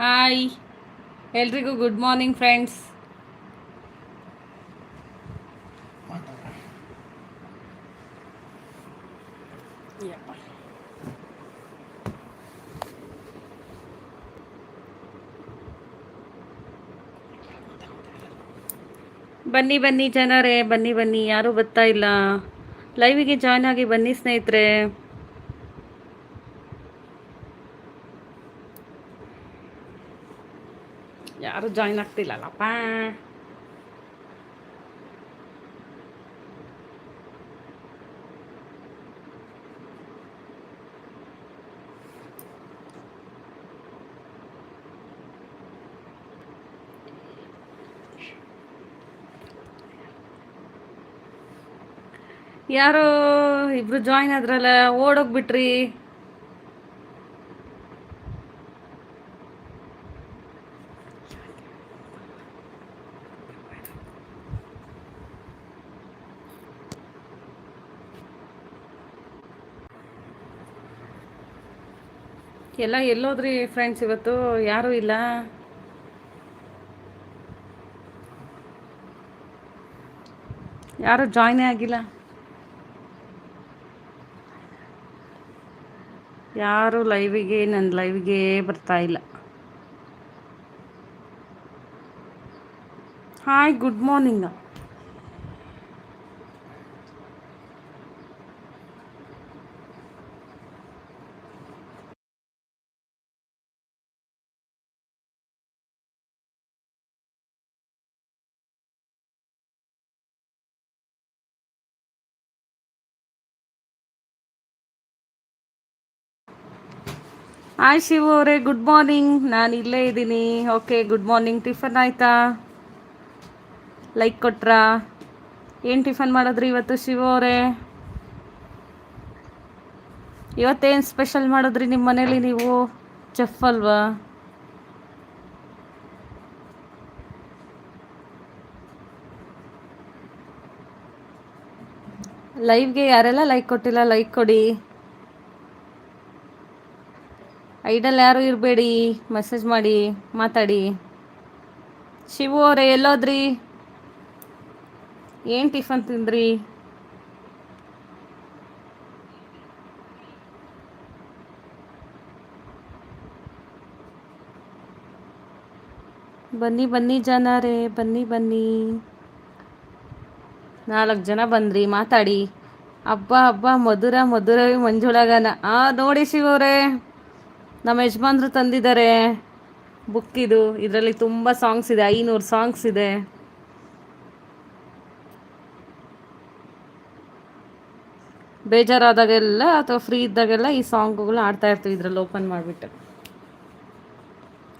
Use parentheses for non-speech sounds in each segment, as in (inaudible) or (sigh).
Hi ಎಲ್ರಿಗೂ good morning friends ಬನ್ನಿ ಬನ್ನಿ ಜನರೇ, ಬನ್ನಿ ಬನ್ನಿ. ಯಾರೂ ಬರ್ತಾ ಇಲ್ಲ. ಲೈವಿಗೆ ಜಾಯ್ನ್ ಆಗಿ ಬನ್ನಿ, ಸ್ನೇಹಿತರೆ ಯಾರು ಜಾಯ್ನ್ ಆಗ್ತಿಲ್ಲಲ್ಲಪ್ಪ ಯಾರೋ ಇಬ್ರು ಜಾಯ್ನ್ ಆದ್ರಲ್ಲ ಓಡೋಗ್ಬಿಟ್ರಿ. ಎಲ್ಲ ಎಲ್ಲೋದ್ರಿ ಫ್ರೆಂಡ್ಸ್ ಇವತ್ತು? ಯಾರು ಇಲ್ಲ? ಯಾರು ಜಾಯ್ನೇ ಆಗಿಲ್ಲ? ಯಾರು ಲೈವಿಗೆ ನನ್ನ ಲೈವಿಗೆ ಬರ್ತಾ ಇಲ್ಲ. Hi good morning hi Shivu ಅವರೇ ಗುಡ್ ಮಾರ್ನಿಂಗ್ ನಾನು ಇಲ್ಲೇ ಇದ್ದೀನಿ. ಓಕೆ ಗುಡ್ ಮಾರ್ನಿಂಗ್ ಟಿಫನ್ ಆಯಿತಾ? ಲೈಕ್ ಕೊಟ್ರಾ? ಏನು ಟಿಫನ್ ಮಾಡಿದ್ರಿ ಇವತ್ತು ಶಿವು ಅವರೇ? ಇವತ್ತೇನು ಸ್ಪೆಷಲ್ ಮಾಡಿದ್ರಿ ನಿಮ್ಮ ಮನೇಲಿ ನೀವು? ಚೆಫ್ ಅಲ್ವಾ? ಲೈವ್ಗೆ ಯಾರೆಲ್ಲ ಲೈಕ್ ಕೊಟ್ಟಿಲ್ಲ ಲೈಕ್ ಕೊಡಿ. ಐಡಲ್ ಯಾರು ಇರಬೇಡಿ ಮೆಸೇಜ್ ಮಾಡಿ, ಮಾತಾಡಿ. ಶಿವು ಅವ್ರೆ, ಎಲ್ಲೋದ್ರಿ? ಏನು ಟಿಫನ್ ತಿಂದ್ರಿ? ಬನ್ನಿ ಬನ್ನಿ ಜನರೇ, ಬನ್ನಿ ಬನ್ನಿ. ನಾಲ್ಕು ಜನ ಬಂದ್ರಿ, ಮಾತಾಡಿ. ಹಬ್ಬ ಹಬ್ಬ ಮಧುರ, ಮಧುರವಿ ಮಂಜುಳಗನ. ಆ, ನೋಡಿ ಶಿವರೇ ನಮ್ಮ ಯಜಮಾನ್ರು ತಂದಿದ್ದಾರೆ. ಬುಕ್ ಇದು. ಇದರಲ್ಲಿ ತುಂಬ ಸಾಂಗ್ಸ್ ಇದೆ. ಐನೂರು ಸಾಂಗ್ಸ್ ಇದೆ. ಬೇಜಾರಾದಾಗೆಲ್ಲ ಅಥವಾ ಫ್ರೀ ಇದ್ದಾಗೆಲ್ಲ ಈ ಸಾಂಗ್ಗಳು ಆಡ್ತಾ ಇರ್ತೀವಿ ಇದ್ರಲ್ಲಿ ಓಪನ್ ಮಾಡಿಬಿಟ್ಟು.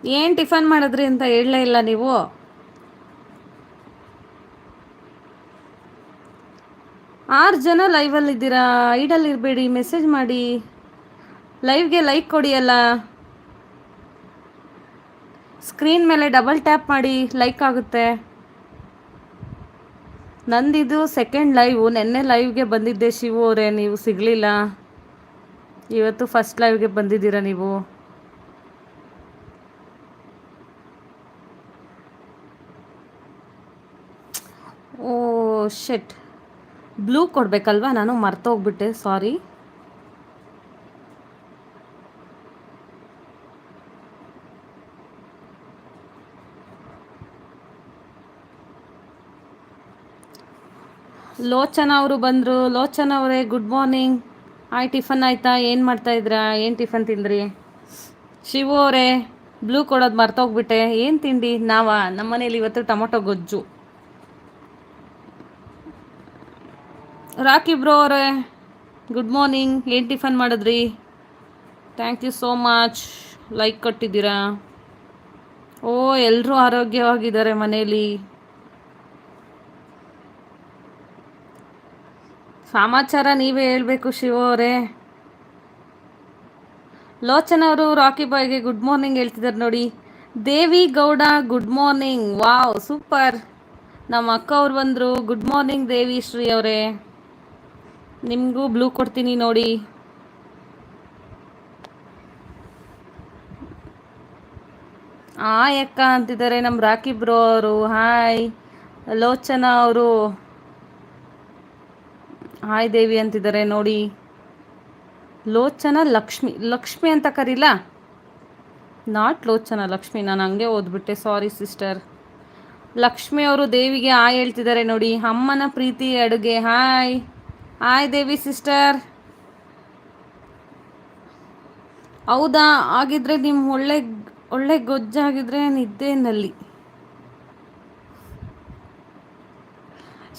ಏನು ಟಿಫನ್ ಮಾಡಿದ್ರಿ ಅಂತ ಹೇಳಲೇ ಇಲ್ಲ ನೀವು? ಆರು ಜನ ಲೈವಲ್ಲಿ ಇದ್ದೀರಾ ಐಡಲ್ಲಿ ಇರಬೇಡಿ ಮೆಸೇಜ್ ಮಾಡಿ. ಲೈವ್ಗೆ ಲೈಕ್ ಕೊಡಿ ಅಲ್ಲ ಸ್ಕ್ರೀನ್ ಮೇಲೆ ಡಬಲ್ ಟ್ಯಾಪ್ ಮಾಡಿ ಲೈಕ್ ಆಗುತ್ತೆ. ನಂದಿದು ಸೆಕೆಂಡ್ ಲೈವ್ ನೆನ್ನೆ ಲೈವ್ಗೆ ಬಂದಿದ್ದೆ ಶಿವು ಅವರೇ, ನೀವು ಸಿಗಲಿಲ್ಲ. ಇವತ್ತು ಫಸ್ಟ್ ಲೈವ್ಗೆ ಬಂದಿದ್ದೀರಾ ನೀವು? ಓ ಶೆಟ್ ಬ್ಲೂ ಕೊಡಬೇಕಲ್ವಾ? ನಾನು ಮರ್ತೋಗ್ಬಿಟ್ಟೆ ಸಾರಿ ಲೋಚನ ಅವರು ಬಂದರು. ಲೋಚನ ಅವರೇ ಗುಡ್ ಮಾರ್ನಿಂಗ್ ಆಯ್ ಟಿಫನ್ ಆಯ್ತಾ? ಏನು ಮಾಡ್ತಾಯಿದ್ರಾ ಏನು ಟಿಫನ್ ತಿಂದ್ರಿ? ಶಿವು ಅವರೇ ಬ್ಲೂ ಕೊಡೋದು ಮರ್ತೋಗ್ಬಿಟ್ಟೆ. ಏನು ತಿಂಡಿ? ನಾವ? ನಮ್ಮ ಮನೇಲಿ ಇವತ್ತು ಟೊಮೊಟೊ ಗೊಜ್ಜು. ರಾಕಿ ಬ್ರೋ ಅವರೇ ಗುಡ್ ಮಾರ್ನಿಂಗ್ ಏನು ಟಿಫನ್ ಮಾಡಿದ್ರಿ? Thank you so much like ಕೊಟ್ಟಿದ್ದೀರಾ? ಓ ಎಲ್ಲರೂ ಆರೋಗ್ಯವಾಗಿದ್ದಾರೆ ಮನೇಲಿ. ಸಮಾಚಾರ ನೀವೇ ಹೇಳಬೇಕು ಶಿವ ಅವರೇ. ಲೋಚನ ಅವರು ರಾಕಿ ಬಾಯ್ಗೆ ಗುಡ್ ಮಾರ್ನಿಂಗ್ ಹೇಳ್ತಿದ್ದಾರೆ ನೋಡಿ. Devi Gowda good morning. Wow, super. ನಮ್ಮ ಅಕ್ಕ ಅವ್ರು ಬಂದರು. ಗುಡ್ ಮಾರ್ನಿಂಗ್ ದೇವಿ ಶ್ರೀ ಅವರೇ. ನಿಮಗೂ ಬ್ಲೂ ಕೊಡ್ತೀನಿ ನೋಡಿ. ಆ ಅಕ್ಕ ಅಂತಿದ್ದಾರೆ ನಮ್ಮ ರಾಕಿ ಬ್ರೋ ಅವರು. ಹಾಯ್, ಲೋಚನ ಅವರು. ಹಾಯ್ ದೇವಿ ಅಂತಿದ್ದಾರೆ, ನೋಡಿ. ಲೋಚನ ಲಕ್ಷ್ಮಿ ಲಕ್ಷ್ಮಿ ಅಂತ ಕರೀಲ? ನಾಟ್ ಲೋಚನ ಲಕ್ಷ್ಮಿ, ನಾನು ಹಂಗೆ ಓದ್ಬಿಟ್ಟೆ ಸಾರಿ ಸಿಸ್ಟರ್ ಲಕ್ಷ್ಮಿ ಅವರು ದೇವಿಗೆ ಹಾಯ್ ಹೇಳ್ತಿದ್ದಾರೆ ನೋಡಿ, ಅಮ್ಮನ ಪ್ರೀತಿ ಅಡುಗೆ. ಹಾಯ್ ಹಾಯ್ ದೇವಿ ಸಿಸ್ಟರ್ ಹೌದಾ ಆಗಿದ್ರೆ ನಿಮ್ಮ ಒಳ್ಳೆ ಒಳ್ಳೆ ಗೊಜ್ಜಾಗಿದ್ರೆ ನಿದ್ದೆನಲ್ಲಿ.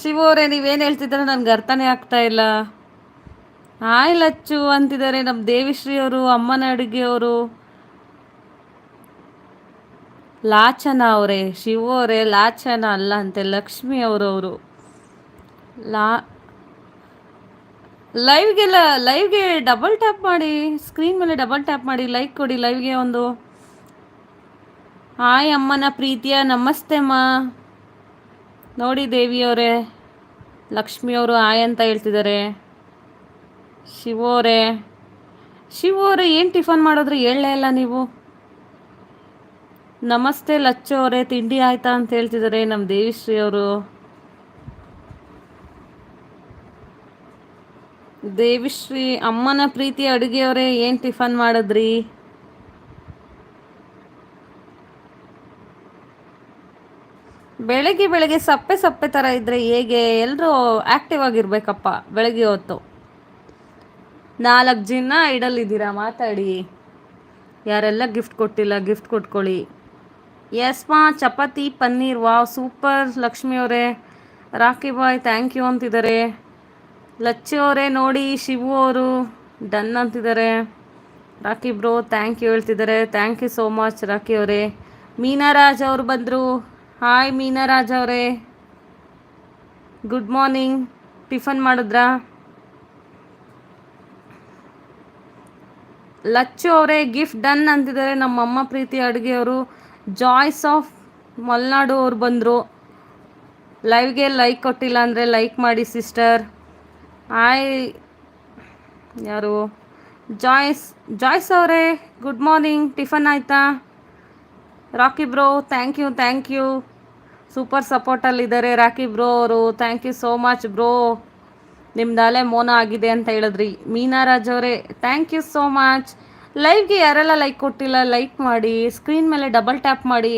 ಶಿವ ಅವರೇ, ನೀವೇನು ಹೇಳ್ತಿದ್ದಾರೆ? ನನಗೆ ಅರ್ಥನೇ ಆಗ್ತಾ ಇಲ್ಲ. ಹಾಯ್ ಲಚ್ಚು ಅಂತಿದ್ದಾರೆ ನಮ್ಮ ದೇವಿಶ್ರೀ ಅವರು, ಅಮ್ಮನ ಅಡುಗೆಯವರು ಲಾಚನ ಅವರೇ, ಶಿವ ಅವರೇ, ಲಾಚನ ಅಲ್ಲ ಅಂತೆ, ಲಕ್ಷ್ಮಿ ಅವರವರು ಲಾ, ಲೈವ್ಗೆಲ್ಲ, ಲೈವ್ಗೆ ಡಬಲ್ ಟ್ಯಾಪ್ ಮಾಡಿ, ಸ್ಕ್ರೀನ್ ಮೇಲೆ ಡಬಲ್ ಟ್ಯಾಪ್ ಮಾಡಿ, ಲೈಕ್ ಕೊಡಿ ಲೈವ್ಗೆ ಒಂದು. ಹಾಯ್ ಅಮ್ಮನ ಪ್ರೀತಿಯ, ನಮಸ್ತೆ ಅಮ್ಮ ನೋಡಿ ದೇವಿಯವರೇ, ಲಕ್ಷ್ಮಿಯವರು ಆಯ್ ಅಂತ ಹೇಳ್ತಿದ್ದಾರೆ. ಶಿವೋರೆ ಶಿವೋರೆ, ಏನು ಟಿಫನ್ ಮಾಡಿದ್ರೆ ಹೇಳಲೇ ಇಲ್ಲ ನೀವು? ನಮಸ್ತೆ ಲಚ್ಚೋರೆ, ತಿಂಡಿ ಆಯ್ತಾ ಅಂತ ಹೇಳ್ತಿದ್ದಾರೆ ನಮ್ಮ ದೇವಿಶ್ರೀ ಅವರು ದೇವಿಶ್ರೀ, ಅಮ್ಮನ ಪ್ರೀತಿ ಅಡುಗೆಯವರೇ, ಏನು ಟಿಫನ್ ಮಾಡಿದ್ರಿ? ಬೆಳಗ್ಗೆ ಬೆಳಗ್ಗೆ ಸಪ್ಪೆ ಸಪ್ಪೆ ಥರ ಇದ್ದರೆ ಹೇಗೆ? ಎಲ್ಲರೂ ಆ್ಯಕ್ಟಿವ್ ಆಗಿರ್ಬೇಕಪ್ಪ ಬೆಳಗ್ಗೆ ಹೊತ್ತು. ನಾಲ್ಕು ಜನ ಇಡಲಿದ್ದೀರಾ? ಮಾತಾಡಿ. ಯಾರೆಲ್ಲ ಗಿಫ್ಟ್ ಕೊಟ್ಟಿಲ್ಲ ಗಿಫ್ಟ್ ಕೊಟ್ಕೊಳ್ಳಿ. ಎಸ್ ಮಾ ಚಪಾತಿ, ಪನ್ನೀರ್, ವಾವ್, ಸೂಪರ್. ಲಕ್ಷ್ಮಿ ಅವರೇ ರಾಕಿ ಬಾಯ್ ಥ್ಯಾಂಕ್ ಯು ಅಂತಿದ್ದಾರೆ. ಲಚ್ಚಿ ಅವರೇ, ನೋಡಿ, ಶಿವು ಅವರು, ಡನ್ ಅಂತಿದ್ದಾರೆ. ರಾಕಿ ಬ್ರೋ ಥ್ಯಾಂಕ್ ಯು ಹೇಳ್ತಿದ್ದಾರೆ. Thank you so much Rocky ಅವರೇ. ಮೀನಾರಾಜ್ ಅವರು ಬಂದರು. ಹಾಯ್ ಮೀನರಾಜ್ ಅವರೇ. ಗುಡ್ ಮಾರ್ನಿಂಗ್ ಟಿಫನ್ ಮಾಡಿದ್ರಾ? ಲಚ್ಚು ಅವರೇ ಗಿಫ್ಟ್ ಡನ್ ಅಂತಿದ್ದಾರೆ ನಮ್ಮಮ್ಮ ಪ್ರೀತಿ ಅಡುಗೆಯವರು. ಜಾಯ್ಸ್ ಆಫ್ ಮಲ್ನಾಡು ಅವ್ರು ಬಂದರು. ಲೈವ್ಗೆ ಲೈಕ್ ಕೊಟ್ಟಿಲ್ಲ ಅಂದರೆ ಲೈಕ್ ಮಾಡಿ ಸಿಸ್ಟರ್ ಹಾಯ್ ಯಾರು? ಜಾಯ್ಸ್ ಜಾಯ್ಸ್ ಅವರೇ ಗುಡ್ ಮಾರ್ನಿಂಗ್ ಟಿಫನ್ ಆಯಿತಾ? Rocky bro thank you thank you super ಸಪೋರ್ಟಲ್ಲಿದ್ದಾರೆ Rocky bro ಅವರು. Thank you so much bro. ನಿಮ್ದಾಲೆ ಮೋನ ಆಗಿದೆ ಅಂತ ಹೇಳಿದ್ರಿ. ಮೀನಾರಾಜ್ ಅವರೇ ಥ್ಯಾಂಕ್ ಯು ಸೋ ಮಚ್ ಲೈವ್ಗೆ ಯಾರೆಲ್ಲ ಲೈಕ್ ಕೊಟ್ಟಿಲ್ಲ ಲೈಕ್ ಮಾಡಿ ಸ್ಕ್ರೀನ್ ಮೇಲೆ ಡಬಲ್ ಟ್ಯಾಪ್ ಮಾಡಿ.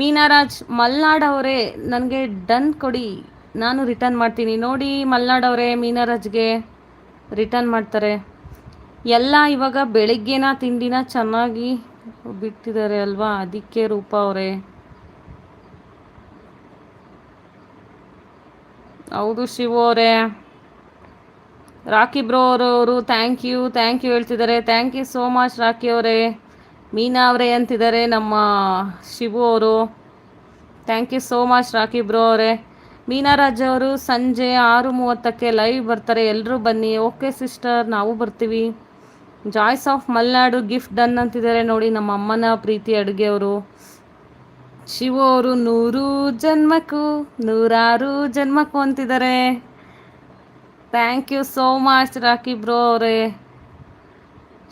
ಮೀನಾರಾಜ್ ಮಲ್ನಾಡ್ ಅವರೇ, ನನಗೆ ಡನ್ ಕೊಡಿ. ನಾನು ರಿಟರ್ನ್ ಮಾಡ್ತೀನಿ. ನೋಡಿ ಮಲ್ನಾಡ್ ಅವರೇ ಮೀನಾರಾಜ್ಗೆ ರಿಟರ್ನ್ ಮಾಡ್ತಾರೆ. ಎಲ್ಲ ಇವಾಗ ಬೆಳಿಗ್ಗೆನ, ತಿಂಡಿನ, ಚೆನ್ನಾಗಿ ಬಿಟ್ಟಿದ್ದಾರೆ ಅಲ್ವಾ? ಅದಕ್ಕೆ ರೂಪ ಅವರೇ. ಹೌದು ಶಿವ ಅವರೇ. ರಾಕಿ ಬ್ರೋ ಅವರು ಥ್ಯಾಂಕ್ ಯು ಥ್ಯಾಂಕ್ ಯು ಹೇಳ್ತಿದ್ದಾರೆ. Thank you so much Rocky ಅವರೇ. ಮೀನಾ ಅವರೇ ಅಂತಿದ್ದಾರೆ, ನಮ್ಮ ಶಿವು ಅವರು. Thank you so much Rocky bro ಅವರೇ. ಮೀನಾರಾಜ್ ಅವರು ಸಂಜೆ ಆರು ಮೂವತ್ತಕ್ಕೆ ಲೈವ್ ಬರ್ತಾರೆ. ಎಲ್ಲರೂ ಬನ್ನಿ. ಓಕೆ ಸಿಸ್ಟರ್ ನಾವು ಬರ್ತೀವಿ. Joys of Malnad gift done ಅಂತಿದ್ದಾರೆ ನೋಡಿ ನಮ್ಮ ಅಮ್ಮನ ಪ್ರೀತಿ ಅಡುಗೆಯವರು. ಶಿವ ಅವರು ನೂರು ಜನ್ಮಕ್ಕೂ ನೂರಾರು ಜನ್ಮಕ್ಕೂ ಅಂತಿದ್ದಾರೆ. Thank you so much Rocky bro ಅವರೇ.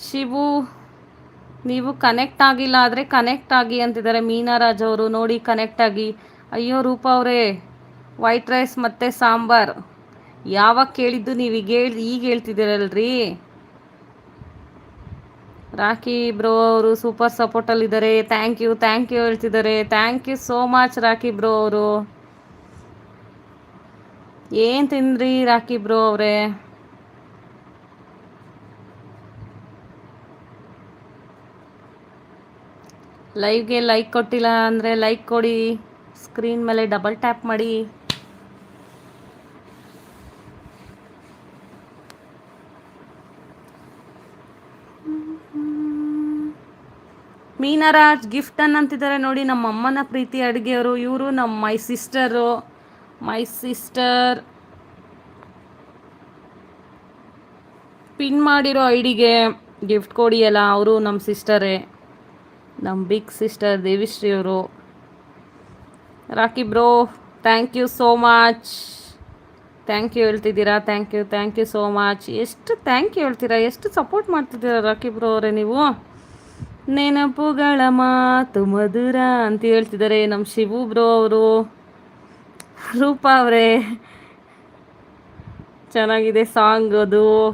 ಶಿವು, ನೀವು ಕನೆಕ್ಟ್ ಆಗಿಲ್ಲ ಆದರೆ ಕನೆಕ್ಟ್ ಆಗಿ ಅಂತಿದ್ದಾರೆ ಮೀನಾರಾಜ್ ಅವರು. ನೋಡಿ ಕನೆಕ್ಟ್ ಆಗಿ. ಅಯ್ಯೋ ರೂಪ ಅವರೇ ವೈಟ್ ರೈಸ್ ಮತ್ತು ಸಾಂಬಾರ್. ಯಾವಾಗ ಕೇಳಿದ್ದು ನೀವು ಈಗ ಹೇಳಿ, ಈಗ ಹೇಳ್ತಿದ್ದೀರಲ್ರಿ? ರಾಕಿ ಬ್ರೋ ಅವರು ಸೂಪರ್ ಸಪೋರ್ಟಲ್ಲಿದ್ದಾರೆ ಥ್ಯಾಂಕ್ ಯು ಥ್ಯಾಂಕ್ ಯು ಹೇಳ್ತಿದ್ದಾರೆ. Thank you so much Rocky bro ಅವರು. ಏನು ತಿಂದ್ರಿ ರಾಖಿ ಬ್ರೋ ಅವರೇ? ಲೈವ್ಗೆ ಲೈಕ್ ಕೊಟ್ಟಿಲ್ಲ ಅಂದರೆ ಲೈಕ್ ಕೊಡಿ. ಸ್ಕ್ರೀನ್ ಮೇಲೆ ಡಬಲ್ ಟ್ಯಾಪ್ ಮಾಡಿ. ಮೀನರಾಜ್ ಗಿಫ್ಟ್ ಅಂತಿದ್ದಾರೆ ನೋಡಿ. ನಮ್ಮ ಅಮ್ಮನ ಪ್ರೀತಿ ಅಡುಗೆಯವರು. ಇವರು ನಮ್ಮ my sister my sister pin ಮಾಡಿರೋ ಐಡಿಗೆ ಗಿಫ್ಟ್ ಕೊಡಿ ಅಲ್ಲ. ಅವರು ನಮ್ಮ ಸಿಸ್ಟರೇ ನಮ್ಮ ಬಿಗ್ ಸಿಸ್ಟರ್ ದೇವಿಶ್ರೀ ಅವರು. Rocky bro thank you so much thank you ಹೇಳ್ತಿದ್ದೀರಾ? Thank you thank you so much ಎಷ್ಟು ಥ್ಯಾಂಕ್ ಯು ಹೇಳ್ತೀರಾ? ಎಷ್ಟು ಸಪೋರ್ಟ್ ಮಾಡ್ತಿದ್ದೀರಾ ರಾಕಿ ಬ್ರೋ ಅವರೇ ನೀವು? ನೆನಪುಗಳ ಮಾತು ಮಧುರ ಅಂತ ಹೇಳ್ತಿದ್ದಾರೆ ನಮ್ಮ ಶಿವು ಬ್ರೋ ಅವರು. ರೂಪಾ ಅವರೇ. ಚೆನ್ನಾಗಿದೆ ಸಾಂಗ್ ಅದು.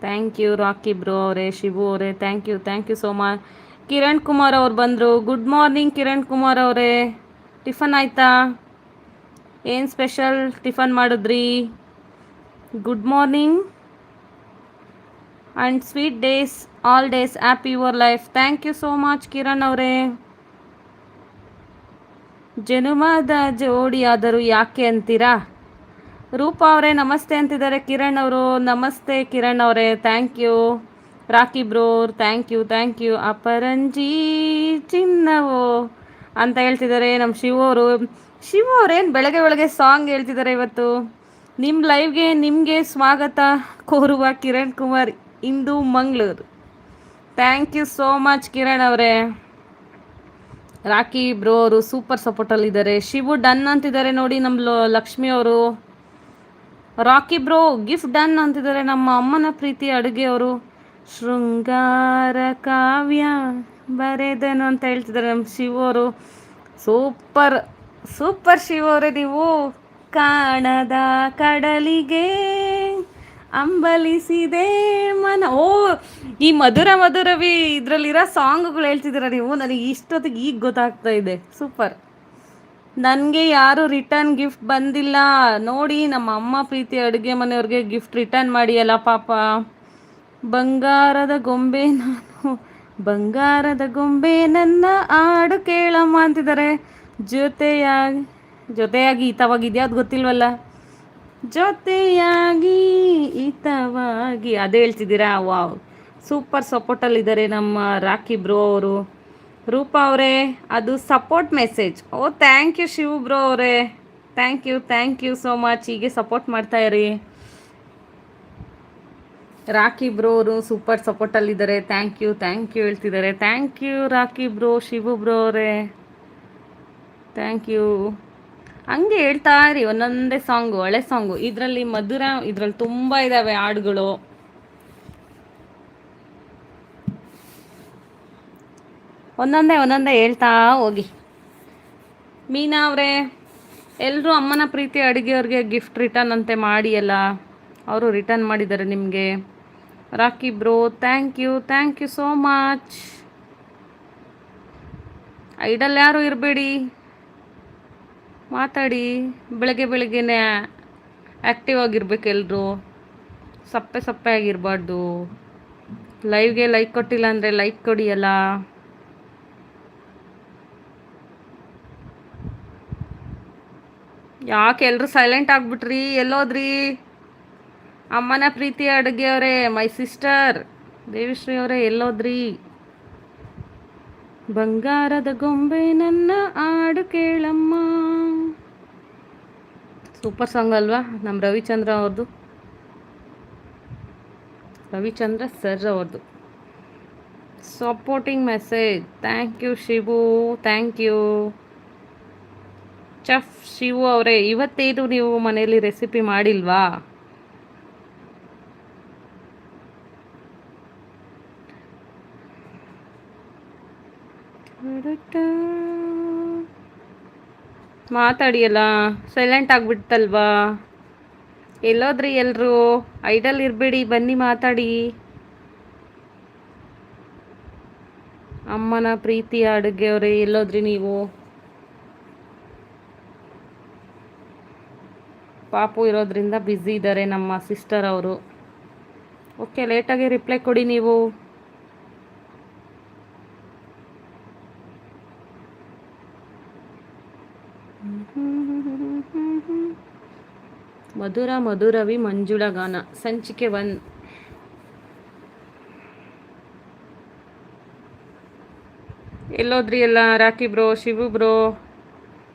ಥ್ಯಾಂಕ್ ಯು ರಾಕಿ ಬ್ರೋ ಅವರೇ, ಶಿವು ಅವರೇ. Thank you thank you so much Kiran Kumar ಅವ್ರು ಬಂದರು. ಗುಡ್ ಮಾರ್ನಿಂಗ್ ಕಿರಣ್ ಕುಮಾರ್ ಅವರೇ. ಟಿಫನ್ ಆಯಿತಾ? ಏನು ಸ್ಪೆಷಲ್ ಟಿಫನ್ ಮಾಡಿದ್ರಿ? Good morning and sweet days all days of your life thank you so much Kiran ಅವರೇ. ಜನುಮದ ಜೋಡಿಯಾದರೂ ಯಾಕೆ ಅಂತೀರಾ? ರೂಪಾ ಅವರೇ, ನಮಸ್ತೆ ಅಂತಿದ್ದಾರೆ ಕಿರಣ್ ಅವರು. ನಮಸ್ತೆ ಕಿರಣ್ ಅವರೇ thank you Rocky bro thank you thank you ಅಪರಂಜಿ ಚಿನ್ನವೋ ಅಂತ ಹೇಳ್ತಿದ್ದಾರೆ ನಮ್ಮ ಶಿವ ಅವರು. ಶಿವ ಅವರೇನು ಬೆಳಗ್ಗೆ ಬೆಳಗ್ಗೆ ಸಾಂಗ್ ಹೇಳ್ತಿದ್ದಾರೆ ಇವತ್ತು? ನಿಮ್ಮ ಲೈವ್ಗೆ ನಿಮಗೆ ಸ್ವಾಗತ ಕೋರುವ ಕಿರಣ್ ಕುಮಾರ್. ಇಂದು Mangaluru. Thank you so much Kiran ಅವರೇ. ರಾಕಿ ಬ್ರೋ ಅವರು ಸೂಪರ್ ಸಪೋರ್ಟಲ್ಲಿದ್ದಾರೆ ಶಿವು ಡನ್ ಅಂತಿದ್ದಾರೆ ನೋಡಿ ನಮ್ಮ ಲಕ್ಷ್ಮಿ ಅವರು. ರಾಕಿ ಬ್ರೋ ಗಿಫ್ಟ್ ಡನ್ ಅಂತಿದ್ದಾರೆ ನಮ್ಮ ಅಮ್ಮನ ಪ್ರೀತಿ ಅಡುಗೆಯವರು ಶೃಂಗಾರ ಕಾವ್ಯ ಬರೆದನು ಅಂತ ಹೇಳ್ತಿದ್ದಾರೆ ನಮ್ಮ ಶಿವು ಅವರು. ಸೂಪರ್ ಸೂಪರ್ ಶಿವ ಅವರೇ, ನೀವು ಕಾಣದ ಕಡಲಿಗೆ. ಅಂಬಲಿಸಿದೆ ಮನ. ಓ, ಈ ಮಧುರ ಮಧುರವಿ ಇದರಲ್ಲಿರೋ ಸಾಂಗ್ಗಳು ಹೇಳ್ತಿದ್ದೀರ ನೀವು? ನನಗೆ ಇಷ್ಟೊತ್ತಿಗೆ ಈಗ ಗೊತ್ತಾಗ್ತಾ ಇದೆ. ಸೂಪರ್. ನನಗೆ ಯಾರು ರಿಟರ್ನ್ ಗಿಫ್ಟ್ ಬಂದಿಲ್ಲ. ನೋಡಿ, ನಮ್ಮ ಅಮ್ಮ ಪ್ರೀತಿ ಅಡುಗೆ ಮನೆಯವ್ರಿಗೆ ಗಿಫ್ಟ್ ರಿಟರ್ನ್ ಮಾಡಿ ಅಲ್ಲ ಪಾಪ. ಬಂಗಾರದ ಗೊಂಬೆ ನಾನು. ಬಂಗಾರದ ಗೊಂಬೆ ನನ್ನ ಹಾಡು ಕೇಳಮ್ಮ ಅಂತಿದ್ದಾರೆ. ಜೊತೆಯಾಗಿ ಜೊತೆಯಾಗಿ ಹಿತವಾಗಿದೆಯಾ? ಅದು ಗೊತ್ತಿಲ್ವಲ್ಲ. ಜೊತೆಯಾಗಿ ಹಿತವಾಗಿ. ಅದೇ ಹೇಳ್ತಿದ್ದೀರಾ? ವಾವ್. ಸೂಪರ್ ಸಪೋರ್ಟಲ್ಲಿದ್ದಾರೆ ನಮ್ಮ ರಾಕಿ ಬ್ರೋ ಅವರು. ರೂಪಾ ಅವರೇ, ಅದು ಸಪೋರ್ಟ್ ಮೆಸೇಜ್. ಓ, ಥ್ಯಾಂಕ್ ಯು ಶಿವ್ ಬ್ರೋ ಅವರೇ. Thank you thank you so much. ಹೀಗೆ ಸಪೋರ್ಟ್ ಮಾಡ್ತಾ ಇರಿ. ರಾಕಿ ಬ್ರೋ ಅವರು ಸೂಪರ್ ಸಪೋರ್ಟಲ್ಲಿದ್ದಾರೆ ಥ್ಯಾಂಕ್ ಯು ಥ್ಯಾಂಕ್ ಯು ಹೇಳ್ತಿದ್ದಾರೆ. Thank you Rocky bro, Shivu bro ಅವರೇ. Thank you. ಹಂಗೆ ಹೇಳ್ತಾ ಇರಿ, ಒಂದೊಂದೇ ಸಾಂಗು ಹಳೆ ಸಾಂಗು ಇದರಲ್ಲಿ ಮಧುರ, ಇದರಲ್ಲಿ ತುಂಬ ಇದ್ದಾವೆ ಹಾಡುಗಳು. ಒಂದೊಂದೇ ಒಂದೊಂದೇ ಹೇಳ್ತಾ ಹೋಗಿ. ಮೀನಾ ಅವರೇ ಎಲ್ಲರೂ ಅಮ್ಮನ ಪ್ರೀತಿ ಅಡುಗೆಯವ್ರಿಗೆ ಗಿಫ್ಟ್ ರಿಟರ್ನ್ ಅಂತೆ ಮಾಡಿ ಅಲ್ಲ ಅವರು ರಿಟರ್ನ್ ಮಾಡಿದ್ದಾರೆ ನಿಮಗೆ. Rocky bro thank you thank you so much idle ಯಾರು ಇರಬೇಡಿ? ಮಾತಾಡಿ. ಬೆಳಗ್ಗೆ ಬೆಳಗ್ಗೆನೆ ಆ್ಯಕ್ಟಿವ್ ಆಗಿರ್ಬೇಕು ಎಲ್ಲರೂ ಸಪ್ಪೆ ಸಪ್ಪೆ ಆಗಿರಬಾರ್ದು. ಲೈವ್ಗೆ ಲೈಕ್ ಕೊಟ್ಟಿಲ್ಲ ಅಂದರೆ ಲೈಕ್ ಕೊಡಿಯಲ್ಲ ಯಾಕೆ ಎಲ್ಲರೂ ಸೈಲೆಂಟ್ ಆಗಿಬಿಟ್ರಿ? ಎಲ್ಲೋದ್ರಿ? ಅಮ್ಮನ ಪ್ರೀತಿ ಅಡುಗೆಯವರೇ ಮೈ ಸಿಸ್ಟರ್ ದೇವಿಶ್ರೀ ಅವರೇ, ಎಲ್ಲೋದ್ರಿ? ಬಂಗಾರದ ಗೊಂಬೆ ನನ್ನ ಹಾಡು ಕೇಳಮ್ಮ. ಸೂಪರ್ ಸಾಂಗ್ ಅಲ್ವಾ? ನಮ್ಮ ರವಿಚಂದ್ರ ಅವ್ರದ್ದು ರವಿಚಂದ್ರ ಸರ್ ಅವ್ರದ್ದು supporting message thank you Shivu thank you ಚಫ್ Shivu ಅವರೇ ಇವತ್ತೇನು ನೀವು ಮನೆಯಲ್ಲಿ ರೆಸಿಪಿ ಮಾಡಿಲ್ವಾ? ಮಾತಾಡಿಯಲ್ಲ ಸೈಲೆಂಟ್ ಆಗಿಬಿಡ್ತಲ್ವಾ? ಎಲ್ಲೋದ್ರಿ ಎಲ್ಲರೂ ಐಡಲ್ ಇರಬೇಡಿ, ಬನ್ನಿ ಮಾತಾಡಿ. ಅಮ್ಮನ ಪ್ರೀತಿ ಅಡುಗೆಯವ್ರೆ, ಎಲ್ಲೋದ್ರಿ ನೀವು? ಪಾಪು ಇರೋದ್ರಿಂದ ಬ್ಯುಸಿ ಇದ್ದಾರೆ ನಮ್ಮ ಸಿಸ್ಟರ್ ಅವರು. ಓಕೆ ಲೇಟಾಗಿ ರಿಪ್ಲೈ ಕೊಡಿ ನೀವು. ಮಧುರ ಮಧುರವಿ ಮಂಜುಳ ಗಾನ, ಸಂಚಿಕೆ ಒನ್. ಎಲ್ಲೋದ್ರಿ ಎಲ್ಲ Rocky bro, Shivu bro,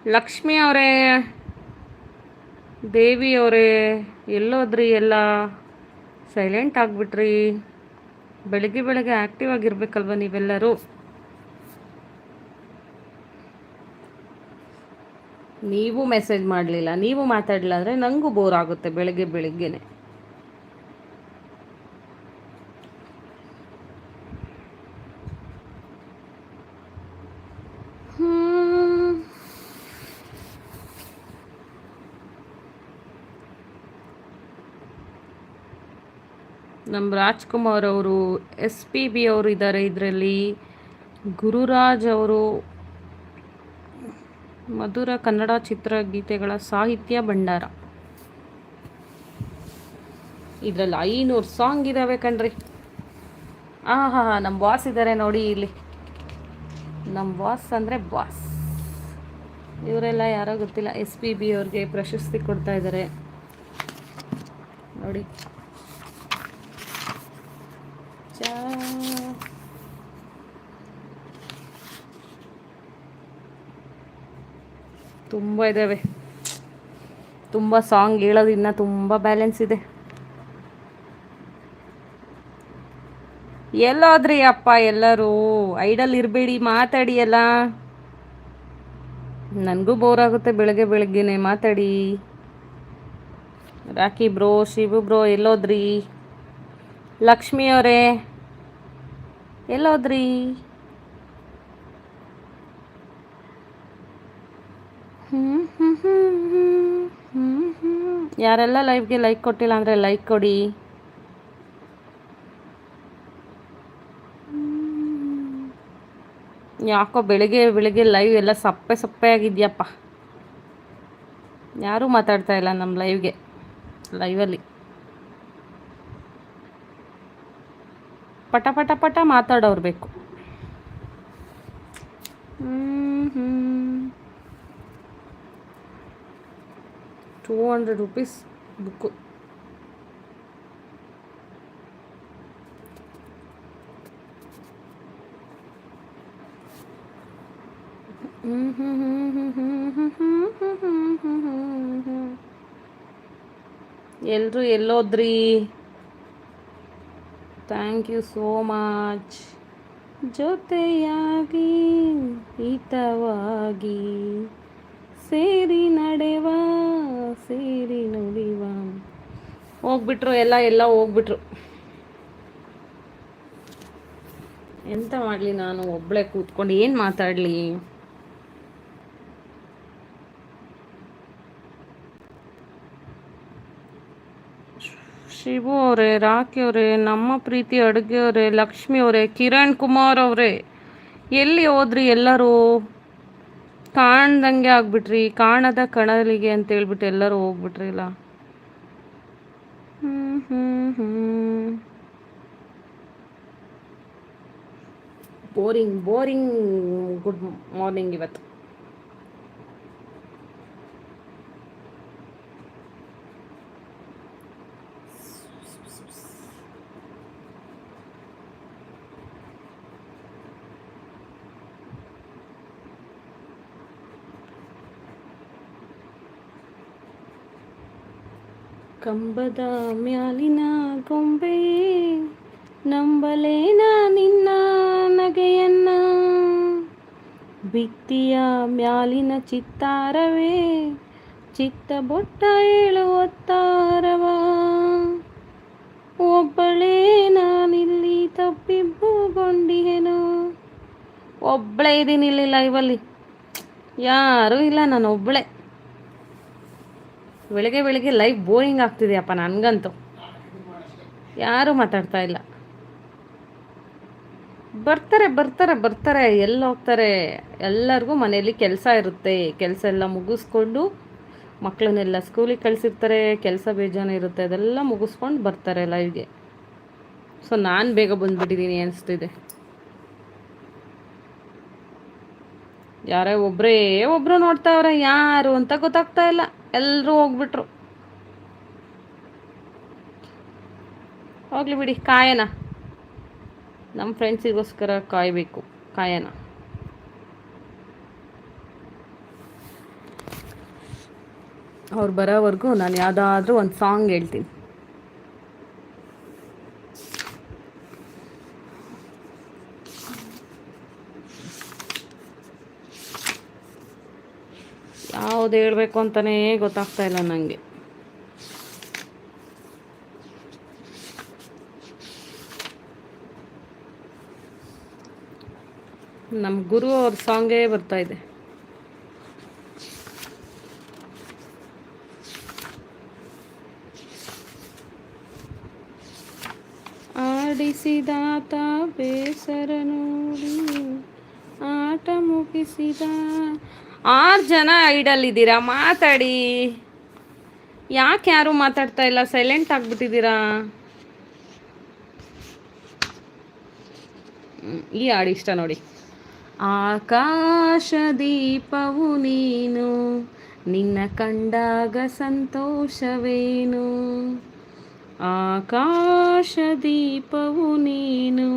Lakshmi ಅವರೇ, ದೇವಿ ಅವರೇ, ಎಲ್ಲೋದ್ರಿ ಎಲ್ಲ ಸೈಲೆಂಟ್ ಆಗಿಬಿಟ್ರಿ. ಬೆಳಗ್ಗೆ ಬೆಳಗ್ಗೆ ಆ್ಯಕ್ಟಿವ್ ಆಗಿರ್ಬೇಕಲ್ವ ನೀವೆಲ್ಲರೂ? ನೀವು ಮೆಸೇಜ್ ಮಾಡಲಿಲ್ಲ, ನೀವು ಮಾತಾಡಲಿಲ್ಲ ಅಂದರೆ ನನಗೂ ಬೋರ್ ಆಗುತ್ತೆ ಬೆಳಗ್ಗೆ ಬೆಳಿಗ್ಗೆನೆ. ನಮ್ಮ ರಾಜ್ಕುಮಾರ್ ಅವರು ಎಸ್ ಪಿ ಬಿ ಅವರು ಇದ್ದಾರೆ ಇದರಲ್ಲಿ, ಗುರುರಾಜ್ ಅವರು ಮಧುರ ಕನ್ನಡ ಚಿತ್ರಗೀತೆಗಳ ಸಾಹಿತ್ಯ ಭಂಡಾರ. ಇದರಲ್ಲಿ ಐನೂರು ಸಾಂಗ್ ಇದ್ದಾವೆ ಕಣ್ರಿ. ಹಾಂ ಹಾಂ ಹಾಂ ನಮ್ಮ ಬಾಸ್ ಇದ್ದಾರೆ ನೋಡಿ ಇಲ್ಲಿ. ನಮ್ಮ ಬಾಸ್ ಅಂದರೆ ಬಾಸ್. ಇವರೆಲ್ಲ ಯಾರೋ ಗೊತ್ತಿಲ್ಲ, ಎಸ್ ಪಿ ಬಿ ಅವ್ರಿಗೆ ಪ್ರಶಸ್ತಿ ಕೊಡ್ತಾ ಇದ್ದಾರೆ ನೋಡಿ. ತುಂಬ ಇದ್ದಾವೆ ತುಂಬ ಸಾಂಗ್ ಹೇಳೋದು ಇನ್ನೂ ತುಂಬ ಬ್ಯಾಲೆನ್ಸ್ ಇದೆ. ಎಲ್ಲೋದ್ರಿ ಅಪ್ಪ, ಎಲ್ಲರೂ? ಐಡಲ್ ಇರಬೇಡಿ, ಮಾತಾಡಿ ಎಲ್ಲ. ನನಗೂ ಬೋರ್ ಆಗುತ್ತೆ ಬೆಳಗ್ಗೆ ಬೆಳಗ್ಗೆನೆ, ಮಾತಾಡಿ. ರಾಕಿ ಬ್ರೋ, ಶಿವು ಬ್ರೋ, ಎಲ್ಲೋದ್ರಿ? ಲಕ್ಷ್ಮಿಯವರೇ ಎಲ್ಲೋದ್ರಿ? (laughs) ಯಾರೆಲ್ಲ ಲೈವ್ಗೆ ಲೈಕ್ ಕೊಟ್ಟಿಲ್ಲ ಅಂದರೆ ಲೈಕ್ ಕೊಡಿ. ಯಾಕೋ ಬೆಳಿಗ್ಗೆ ಬೆಳಿಗ್ಗೆ ಲೈವ್ ಎಲ್ಲ ಸಪ್ಪೆ ಸಪ್ಪೆ ಆಗಿದೆಯಪ್ಪ. ಯಾರೂ ಮಾತಾಡ್ತಾ ಇಲ್ಲ ನಮ್ಮ ಲೈವ್ಗೆ, ಲೈವಲ್ಲಿ. ಪಟ ಪಟ ಪಟ ಮಾತಾಡೋರು ಬೇಕು. ಟೂ ಹಂಡ್ರೆಡ್ ರುಪೀಸ್ ಬುಕ್ಕು ಎಲ್ಲರೂ ಎಲ್ಲೋದ್ರಿ? ಥ್ಯಾಂಕ್ ಯು ಸೋ ಮಚ್ ಜೊತೆಯಾಗಿ ಹಿತವಾಗಿ. ಸೇರಿ ನಡೆವ, ಸೇರಿ ನುಡಿವ. ಹೋಗ್ಬಿಟ್ರು ಎಲ್ಲ ಎಲ್ಲ ಹೋಗ್ಬಿಟ್ರು. ಎಂತ ಮಾಡಲಿ ನಾನು, ಒಬ್ಳೆ ಕೂತ್ಕೊಂಡು ಏನು ಮಾತಾಡಲಿ? ಶಿವು ಅವರೇ, ರಾಖಿ ಅವರೇ, ನಮ್ಮ ಪ್ರೀತಿ ಅಡುಗೆ ಅವರೇ, ಲಕ್ಷ್ಮಿ ಅವರೇ, ಕಿರಣ್ ಕುಮಾರ್ ಅವರೇ. ಎಲ್ಲಿ ಹೋದ್ರಿ ಎಲ್ಲರೂ? ಕಾಣ್ದಂಗೆ ಆಗ್ಬಿಟ್ರಿ, ಕಾಣದ ಕಣಲಿಗೆ ಅಂತ ಹೇಳ್ಬಿಟ್ಟು ಎಲ್ಲರೂ ಹೋಗ್ಬಿಟ್ರಿ ಇಲ್ಲ ಹ್ಞೂ ಹ್ಞೂ ಹ್ಮ್. ಬೋರಿಂಗ್ ಬೋರಿಂಗ್ ಗುಡ್ ಮಾರ್ನಿಂಗ್ ಇವತ್ತು. ಕಂಬದ ಮ್ಯಾಲಿನ ಗೊಂಬೆ ನಂಬಲೇನ ನಿನ್ನ ನಗೆಯನ್ನ. ಬಿತ್ತಿಯ ಮ್ಯಾಲಿನ ಚಿತ್ತಾರವೇ, ಚಿತ್ತ ಬೊಟ್ಟ ಹೇಳುವತ್ತಾರವ ಒಬ್ಬಳೇ ನಾನಿಲ್ಲಿ ತಪ್ಪಿಬ್ಬುಗೊಂಡಿಯೇನು ಒಬ್ಬಳೇ ಇದ್ದೀನಿ ಇಲ್ಲಿ ಲೈವಲ್ಲಿ ಯಾರೂ ಇಲ್ಲ ನಾನು ಒಬ್ಬಳೇ ಬೆಳಗ್ಗೆ ಬೆಳಗ್ಗೆ ಲೈವ್ ಬೋರಿಂಗ್ ಆಗ್ತಿದೆಯಪ್ಪ ನನಗಂತೂ. ಯಾರೂ ಮಾತಾಡ್ತಾ ಇಲ್ಲ. ಬರ್ತಾರೆ ಬರ್ತಾರೆ ಬರ್ತಾರೆ, ಎಲ್ಲಿ ಹೋಗ್ತಾರೆ? ಎಲ್ಲರಿಗೂ ಮನೆಯಲ್ಲಿ ಕೆಲಸ ಇರುತ್ತೆ. ಕೆಲಸ ಎಲ್ಲ ಮುಗಿಸ್ಕೊಂಡು ಮಕ್ಕಳನ್ನೆಲ್ಲ ಸ್ಕೂಲಿಗೆ ಕಳಿಸಿರ್ತಾರೆ, ಕೆಲಸ ಬೇಜಾನ ಇರುತ್ತೆ, ಅದೆಲ್ಲ ಮುಗಿಸ್ಕೊಂಡು ಬರ್ತಾರೆ ಲೈವ್ಗೆ ಸೊ ನಾನು ಬೇಗ ಬಂದುಬಿಟ್ಟಿದ್ದೀನಿ ಅನಿಸ್ತಿದೆ. ಯಾರೇ ಒಬ್ಬರೇ ಒಬ್ಬರು ನೋಡ್ತಾವ್ರೆ, ಯಾರು ಅಂತ ಗೊತ್ತಾಗ್ತಾ ಇಲ್ಲ. ಎಲ್ಲರೂ ಹೋಗ್ಬಿಟ್ರು. ಹೋಗ್ಲಿ ಬಿಡಿ, ಕಾಯನ. ನಮ್ಮ ಫ್ರೆಂಡ್ಸಿಗೋಸ್ಕರ ಕಾಯಬೇಕು, ಕಾಯನ. ಅವ್ರು ಬರೋವರೆಗೂ ನಾನು ಯಾವುದಾದ್ರೂ ಒಂದು ಸಾಂಗ್ ಹೇಳ್ತೀನಿ. ಯಾವ್ದು ಹೇಳಬೇಕು ಅಂತಲೇ ಗೊತ್ತಾಗ್ತಾ ಇಲ್ಲ ನನಗೆ ನಮ್ಮ ಗುರು ಅವ್ರ ಸಾಂಗೇ ಬರ್ತಾ ಇದೆ. ಆಡಿಸಿದಾತ ಬೇಸರ ನೋಡಿ, ಆಟ ಮುಗಿಸಿದ ಆರು ಜನ ಐಡಲ್ ಇದ್ದೀರಾ ಮಾತಾಡಿ. ಯಾಕೆ ಯಾರು ಮಾತಾಡ್ತಾ ಇಲ್ಲ? ಸೈಲೆಂಟ್ ಆಗ್ಬಿಟ್ಟಿದ್ದೀರಾ? ಈ ಹಾಡು ಇಷ್ಟ ನೋಡಿ. ಆಕಾಶ ದೀಪವು ನೀನು, ನಿನ್ನ ಕಂಡಾಗ ಸಂತೋಷವೇನು? ಆಕಾಶ ದೀಪವು ನೀನು,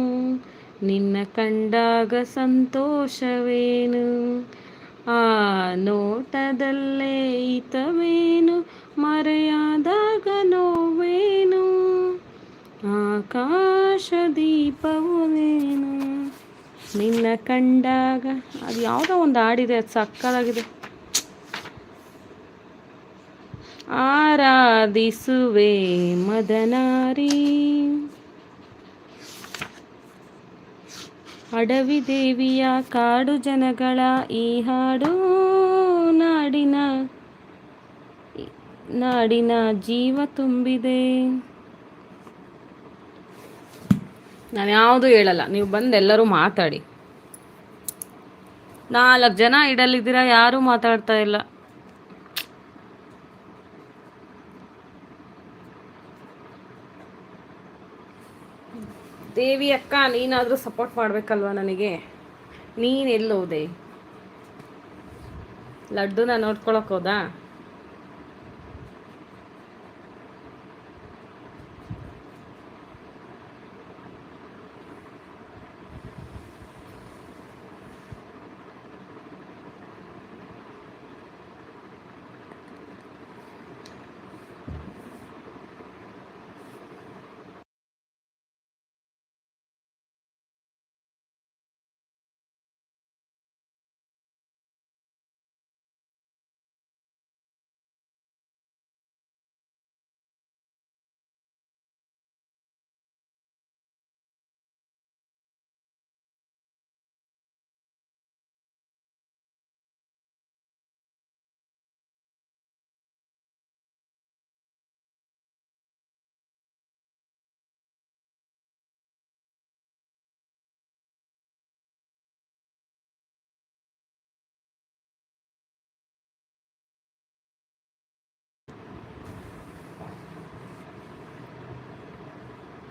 ನಿನ್ನ ಕಂಡಾಗ ಸಂತೋಷವೇನು? ಆ ನೋಟದಲ್ಲೇ ಹಿತವೇನು? ಮರೆಯಾದಾಗ ನೋವೇನು? ಆಕಾಶ ದೀಪವು ನೀನು ನಿನ್ನ ಕಂಡಾಗ ಅದು ಯಾವುದೋ ಒಂದು ಹಾಡಿದೆ, ಅದು ಸಕ್ಕದಾಗಿದೆ ಆರಾಧಿಸುವೆ ಮದನಾರಿ. ಅಡವಿ ದೇವಿಯ ಕಾಡು ಜನಗಳ ಈ ಹಾಡು ನಾಡಿನ ನಾಡಿನ ಜೀವ ತುಂಬಿದೆ. ನಾನು ಯಾವುದು ಹೇಳಲ್ಲ, ನೀವು ಬಂದು ಎಲ್ಲರೂ ಮಾತಾಡಿ. ನಾಲ್ಕು ಜನ ಇಡಲಿದ್ದೀರಾ, ಯಾರೂ ಮಾತಾಡ್ತಾ ಇಲ್ಲ. ದೇವಿ ಅಕ್ಕ ನೀನಾದರೂ ಸಪೋರ್ಟ್ ಮಾಡಬೇಕಲ್ವ ನನಗೆ? ನೀನು ಎಲ್ಲೋದೆ ಲಡ್ಡುನ ನೋಡ್ಕೊಳಕ್ಕೆ ಹೋದಾ?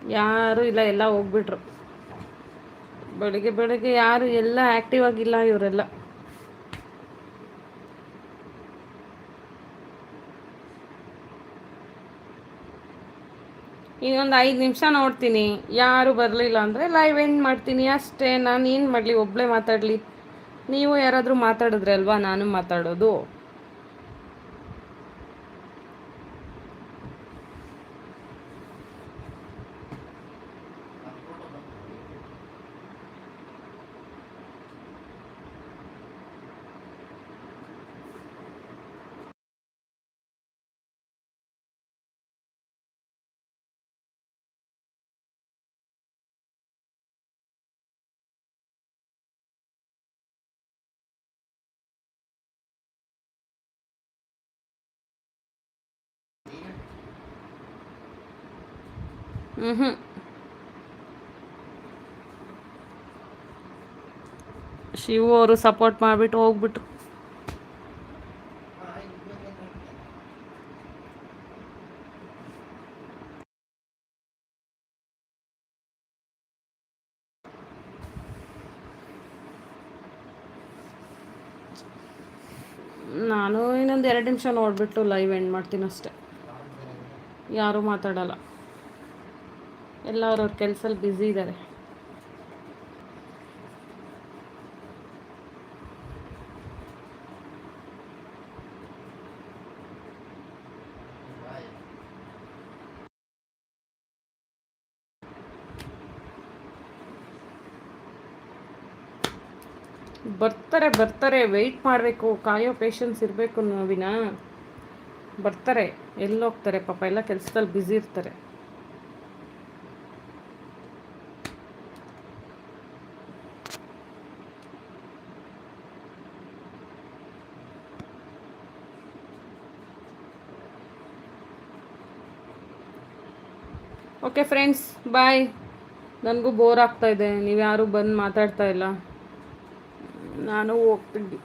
ಯಾರು ಇಲ್ಲ, ಎಲ್ಲ ಹೋಗ್ಬಿಟ್ರು. ಬೆಳಿಗ್ಗೆ ಬೆಳಿಗ್ಗೆ ಯಾರು ಎಲ್ಲ ಆ್ಯಕ್ಟಿವ್ ಆಗಿಲ್ಲ ಇವರೆಲ್ಲ. ಇನ್ನೊಂದು ಐದು ನಿಮಿಷ ನೋಡ್ತೀನಿ. ಯಾರು ಬರಲಿಲ್ಲ ಅಂದರೆ ಲೈವ್ ಎಂಡ್ ಮಾಡ್ತೀನಿ. ಅಷ್ಟೇ, ನಾನು ಏನು ಮಾಡಲಿ ಒಬ್ಬಳೇ ಮಾತಾಡಲಿ. ನೀವು ಯಾರಾದರೂ ಮಾತಾಡಿದ್ರೆ ಅಲ್ವಾ, ನಾನು ಮಾತಾಡೋದು. ಹ್ಞೂ ಶಿವು ಅವರು ಸಪೋರ್ಟ್ ಮಾಡಿಬಿಟ್ಟು ಹೋಗ್ಬಿಟ್ರು ನಾನು ಇನ್ನೊಂದು ಎರಡು ನಿಮಿಷ ನೋಡಿಬಿಟ್ಟು ಲೈವ್ ಎಂಡ್ ಮಾಡ್ತೀನಿ ಅಷ್ಟೆ. ಯಾರೂ ಮಾತಾಡಲ್ಲ. ಎಲ್ಲ ಅವ್ರವ್ರ ಕೆಲಸಲ್ಲಿ ಬ್ಯುಸಿ ಇದ್ದಾರೆ ಬರ್ತಾರೆ ಬರ್ತಾರೆ ವೆಯ್ಟ್ ಮಾಡಬೇಕು, ಕಾಯೋ ಪೇಷನ್ಸ್ ಇರಬೇಕು ನವಿನ. ಬರ್ತಾರೆ, ಎಲ್ಲೋಗ್ತಾರೆ, ಪಾಪ ಎಲ್ಲ ಕೆಲಸದಲ್ಲಿ ಬ್ಯುಸಿ ಇರ್ತಾರೆ. ಓಕೆ ಫ್ರೆಂಡ್ಸ್ ಬಾಯ್ ನನಗೂ ಬೋರ್ ಆಗ್ತಾ ಇದೆ. ನೀವು ಯಾರೂ ಬಂದು ಮಾತಾಡ್ತಾ ಇಲ್ಲ. ನಾನು ಹೋಗ್ತೀನಿ.